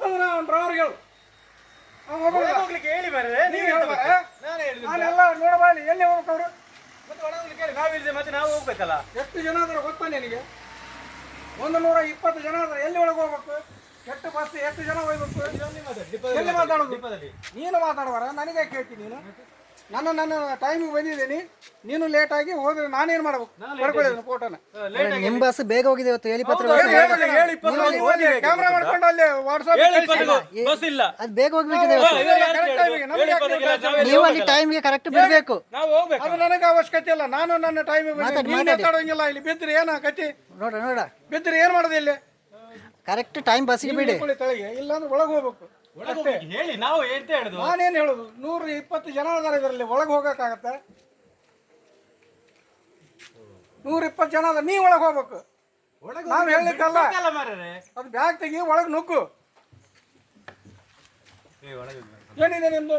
ಅಂತಂದ್ರೆ ಅವ್ನ ಡ್ರೈವರ್ಗೆ ಹೇಳು ಅವ್ನು ಹೋಗೋದಿಲ್ಲ. ಹೋಗ್ಲಿಕ್ಕೆ ಹೇಳಿ ಮಾರ್ರೆ, ನೀವ್? ಹೇಳ್ಬೇಕು. ನಾನೇ ಹೇಳಿದ್ದು. ನಾನೆಲ್ಲ ನೋಡಬಾ ಇಲ್ಲಿ ಎಲ್ಲಿ ಹೋಗ್ಬೇಕು ಅವರು? ಮತ್ತೆ ಒಳ ಹೋಗ್ಲಿಕ್ಕೆ ಹೇಳಿ, ನಾವು ಇಲ್ದೆ ಮತ್ತೆ ನಾವು ಹೋಗ್ಬೇಕಲ್ಲ? ಎಷ್ಟು ಜನ ಆದ್ರೆ ಗೊತ್ತಾ ನಿನಗೆ? ಒಂದು ನೂರ ಇಪ್ಪತ್ತು ಜನ ಆದ್ರೆ ಎಲ್ಲಿ ಒಳಗೆ ಹೋಗ್ಬೇಕು? ಎಷ್ಟು ಬಸ್ ಎಷ್ಟು ಜನ ಹೋಗ್ಬೇಕು? ಎಲ್ಲಿ ಮಾತಾಡೋದು? ನೀನು ಮಾತಾಡುವಾರ? ನನಗೆ ಕೇಳ್ತೀನಿ ನೀನು. ನಾನು ನನ್ನ ಟೈಮಿಗೆ ಬಂದಿದ್ದೀನಿ ನೀನು ಲೇಟ್ ಆಗಿ ಹೋದ್ರೆ ನಾನೇನ್ ಮಾಡ್ಬೇಕು? ಬರ್ಕೊಳ್ಳಿ ಫೋಟೋನ ನಿಮ್ ಬಸ್ ಬೇಗ ಹೋಗಿದೆ ಇವತ್ತು ಹೇಳಿ ಪತ್ರ ಕ್ಯಾಮ್ರಾ ಮಾಡ್ಕೊಂಡು ಅಲ್ಲಿ ಬಸ್ ಇಲ್ಲ. ಅದು ಬೇಗ ಹೋಗ್ಬೇಕಿದೆ? ನಾವೇ ಅಲ್ಲಿ. ಟೈಮ್ಗೆ ಕರೆಕ್ಟ್ ಬಿಡ್ಬೇಕು. ನಾವು ಹೋಗ್ಬೇಕು. ಅದು ನನಗೆ ಅವಶ್ಯಕತೆ ಇಲ್ಲ. ನಾನು ನನ್ನ ಟೈಮಿಗೆ ಬಂದಿದ್ದೀನಿ. ಮಾತಾಡೋಂಗಿಲ್ಲ ಇಲ್ಲಿ ಬಿದ್ದರೆ ಏನ ಕತಿ? ನೋಡ ನೋಡ. ಬಿದ್ದರೆ ಏನು ಮಾಡೋದು ಇಲ್ಲಿ? ಕರೆಕ್ಟ್ ಟೈಮ್ ಬಸ್ಗೆ ಬಿಡಿ. ಇಲ್ಲಾಂದ್ರೆ ಒಳಗೆ ಹೋಗ್ಬೇಕು. ಒಳಗೆ. ಹೇಳಿ ನಾವು ಎಂತ ಹೇಳುದು? ನಾನೇನು ಹೇಳೋದು? ನೂರ ಇಪ್ಪತ್ತು ಜನ ಅದಾರ ಇದರಲ್ಲಿ ಒಳಗೆ ಹೋಗಕ್ಕಾಗತ್ತೆ? ನೂರ ಇಪ್ಪತ್ತು ಜನ ಅದ ನೀ ಒಳಗೆ ಹೋಗ್ಬೇಕು. ನಾವು ಹೇಳಲಿಕ್ಕಲ್ಲ ಅಲ್ಲ. ಮಾರ್ರೆ. ಅದು ಬ್ಯಾಗ್ ತೆಗಿ ಒಳಗೆ ನುಗ್ಗು. ಒಳಗೆ. ಏನಿದೆ ನಿಮ್ದು?